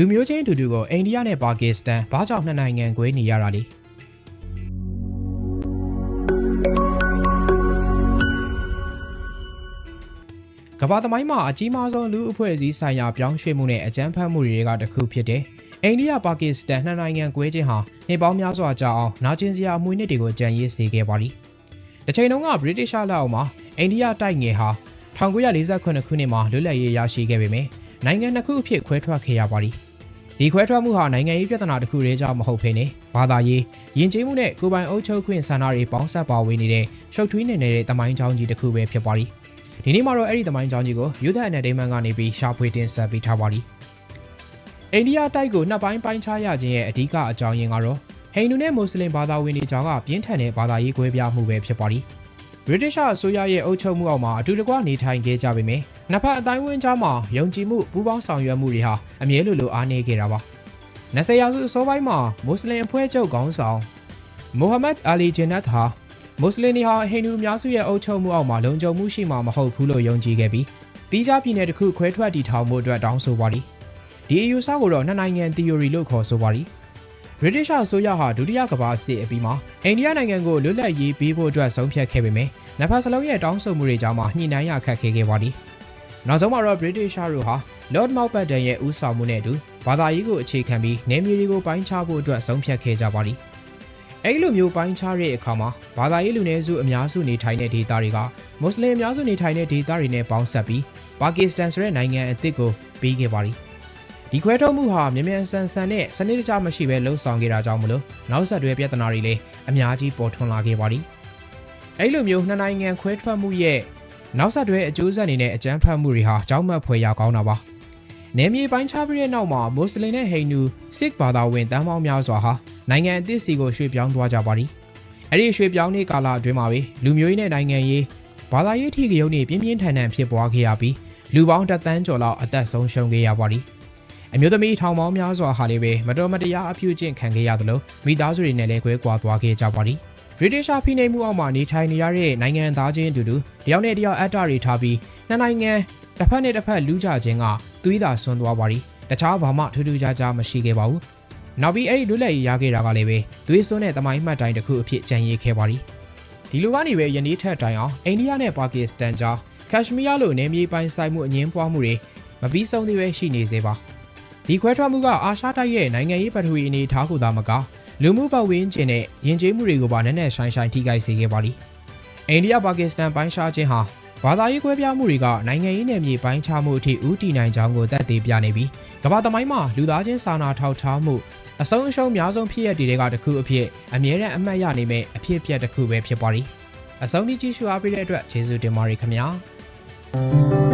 လူမျိုးချင်းအတူတူကိုအိန္ဒိယနဲ့ပါကစ္စတန်ဘာကြောင့်နှစ်နိုင်ငံ꿰နေရတာလဲကမ္ဘာသမိုင်းမှာအကြီးမားဆုံးလူအဖွဲ့အစည်းဆိုင်ရာပြောင်းရွှေ့မှုနဲ့အကြမ်းဖက်မှုတွေကတစ်ခုဖြစ်တဲ့အိန္ဒိယပါကစ္စတန်နှစ်နိုင်ငံ꿰ချင်းဟာနေပေါင်းများစွာကြာအောင်နာကျင်စရာအမွေနှစ်တွေကိုကြံရည်စေခဲ့ပါသည်။တစ်ချိန်တုန်းကဗြိတိရှလက်အောက်မှာအိန္ဒိယတိုက်ငယ်ဟာ1948ခုနှစ်မှာလွတ်လပ်ရေးရရှိခဲ့ပေမယ့်နိုင်ငံနှစ်ခုအဖြစ်ခွဲထွက်ခဲ့ရပါသည်။ ဒီခွဲထွက်မှုဟာနိုင်ငံရေးပြဿနာတစ်ခုတည်းကြောင့်မဟုတ်ဘဲနဲ့ဘာသာရေးယဉ်ကျေးမှုနဲ့ကိုယ်ပိုင်အုပ်ချုပ်ခွင့်ဆန္ဒတွေပေါင်းစပ်ပါဝင်နေတဲ့ရှုပ်ထွေးနေနေတဲ့တမိုင်းကြောင်းကြီးတစ်ခုပဲဖြစ်ပါသည်။ဒီနေ့မှာတော့အဲ့ဒီတမိုင်းကြောင်းကြီးကို Youth Entertainment ကနေပြီးရှာဖွေတင်ဆက်ပေးထားပါသည်။အိန္ဒိယတိုက်ကိုနှစ်ပိုင်းပိုင်းခြားရခြင်းရဲ့အဓိကအကြောင်းရင်းကတော့ဟိန္ဒူနဲ့မွတ်စလင်ဘာသာဝင်တွေကြားကပြင်းထန်တဲ့ဘာသာရေးကွဲပြားမှုပဲဖြစ်ပါ သည်။ British အစိုးရရဲ့အုပ်ချုပ်မှုအောက်မှာအတူတကွနေထိုင်ခဲ့ကြပေမယ့်နှစ်ဖက်အတိုင်းဝန်းကြားမှာယုံကြည်မှုပူးပေါင်းဆောင်ရွက်မှုတွေဟာအမြဲလိုလိုအားနည်းခဲ့တာပါ20ရာစုအစောပိုင်းမှာမွတ်စလင်အဖွဲ့ချုပ်ခေါင်းဆောင်မိုဟာမက်အာလီဂျင်နတ်ဟာမွတ်စလင်တွေဟာဟိန္ဒူအများစုရဲ့အုပ်ချုပ်မှုအောက်မှာလုံခြုံမှုရှိမှာမဟုတ်ဘူးလို့ယုံကြည်ခဲ့ပြီးတီးခြားပြည်နယ်တစ်ခုခွဲထွက်တည်ထောင်မှုအတွက်တောင်းဆိုပါသည်ဒီအယူဆကိုတော့နှစ်နိုင်ငံ theory လို့ခေါ်ဆိုပါသည် British အစိုးရဟာဒုတိယကမ္ဘာစစ်အပြီးမှာအိန္ဒိယနိုင်ငံကိုလွတ်လပ်ရေးပေးဖို့အတွက်ဆုံးဖြတ်ခဲ့ပေမယ့်နှစ်ဖက်စလုံးရဲ့တောင်းဆိုမှုတွေကြောင့်မှညှိနှိုင်းရခက်ခဲခဲ့ပါသည်နောက်ဆုံးမှာတော့ British တို့ဟာ Lord Mountbatten ရဲ့ဦးဆောင်မှုနဲ့အတူဘာသာရေးကိုအခြေခံပြီးနယ်မြေတွေကိုပိုင်းခြားဖို့အတွက်ဆုံးဖြတ်ခဲ့ကြပါသည်အဲဒီလိုမျိုးပိုင်းခြားတဲ့အခါမှာဘာသာရေးလူနည်းစုအများစုနေထိုင်တဲ့ဒေသတွေကမွတ်စလင်အများစုနေထိုင်တဲ့ဒေသတွေနဲ့ပေါင်းစပ်ပြီးပါကစ္စတန်ဆိုတဲ့နိုင်ငံအသစ်ကိုပြီးခဲ့ပါသည် ဒီခွဲထုတ်မှုဟာမြန်မြန်ဆန်ဆန်နဲ့စနစ်တကျမရှိဘဲလှုံ့ဆော်ခဲ့တာကြောင့်မလို့နောက်ဆက်တွဲပြဿနာတွေလည်းအများကြီးပေါ်ထွန်းလာခဲ့ပါသည်အဲ့လိုမျိုးနှစ်နိုင်ငံခွဲထွက်မှုရဲ့နောက်ဆက်တွဲအကျိုးဆက်အနေနဲ့အကြမ်းဖက်မှုတွေဟာကြောက်မက်ဖွယ်ရကောင်းတာပါနယ်မြေပိုင်းခြားပြီးတဲ့နောက်မှာမွတ်စလင်နဲ့ဟိန္ဒူစစ်ဘာသာဝင်တန်းပေါင်းများစွာဟာနိုင်ငံအသစ်စီကိုရွှေ့ပြောင်းသွားကြပါသည်အဲ့ဒီရွှေ့ပြောင်းနေကာလအတွင်းမှာပဲလူမျိုးရေးနဲ့နိုင်ငံရေးဘာသာရေးထိကရုံးတွေပြင်းပြင်းထန်ထန်ဖြစ်ပွားခဲ့ရပြီးလူပေါင်းတစ်သန်းကျော်လောက်အသက်ဆုံးရှုံးခဲ့ရပါသည် အမျိုးသမီးထောင်ပေါင်းများစွာဟာလည်းပဲမတော်မတရားအပြုကျင့်ခံခဲ့ရသလိုမိသားစုတွေနဲ့လည်းကွဲကွာသွားခဲ့ကြပါသည်ဗြိတိရှဖိနှိပ်မှုအောက်မှာနေထိုင်နေရတဲ့နိုင်ငံသားချင်းအတူတူတယောက်နဲ့တယောက်အတ္တတွေထားပြီးနှစ်နိုင်ငံတစ်ဖက်နဲ့တစ်ဖက်လူးကြခြင်းကသွေးသာဆွန်းသွားပါသည်တခြားဘာမှထူးထူးခြားခြားမရှိခဲ့ပါဘူးနောက်ပြီးအဲ့ဒီလွတ်လပ်ရေးရခဲ့တာကလည်းပဲသွေးစွန်းတဲ့တမိုင်းမှတ်တိုင်တစ်ခုအဖြစ်ကြံရည်ခဲ့ပါသည်ဒီလိုကနေပဲယနေ့ထက်တိုင်အောင်အိန္ဒိယနဲ့ပါကစ္စတန်ကြားကက်ရှမီးယားလိုနယ်မြေပိုင်ဆိုင်မှုအငင်းပွားမှုတွေမပြီးဆုံးသေးပဲရှိနေသေးပါ ဒီခွဲထွက်မှုကအာရှတိုက်ရဲ့နိုင်ငံရေးပထဝီအနေအထားကိုသာမကလူမှုပတ်ဝန်းကျင်နဲ့ယဉ်ကျေးမှုတွေကိုပါနက်နက်ရှိုင်းရှိုင်းထိခိုက်စေခဲ့ပါသည်အိန္ဒိယပါကစ္စတန်ပိုင်းခြားခြင်းဟာဘာသာရေးကွဲပြားမှုတွေကနိုင်ငံရေးနယ်မြေပိုင်းခြားမှုအထိဦးတည်နိုင်ကြောင်းကိုသက်သေပြနေပြီးကမ္ဘာသမိုင်းမှာလူသားချင်းစာနာထောက်ထားမှုအဆုံးအရှုံးများဆုံးဖြစ်ရတဲ့တွေကတစ်ခုအဖြစ်အမြဲတမ်းအမှတ်ရနိုင်မယ့်အဖြစ်အပျက်တစ်ခုပဲဖြစ်ပါသည်အဆုံးထိကြည့်ရှုအားပေးတဲ့အတွက်ကျေးဇူးတင်ပါတယ်ခင်ဗျာ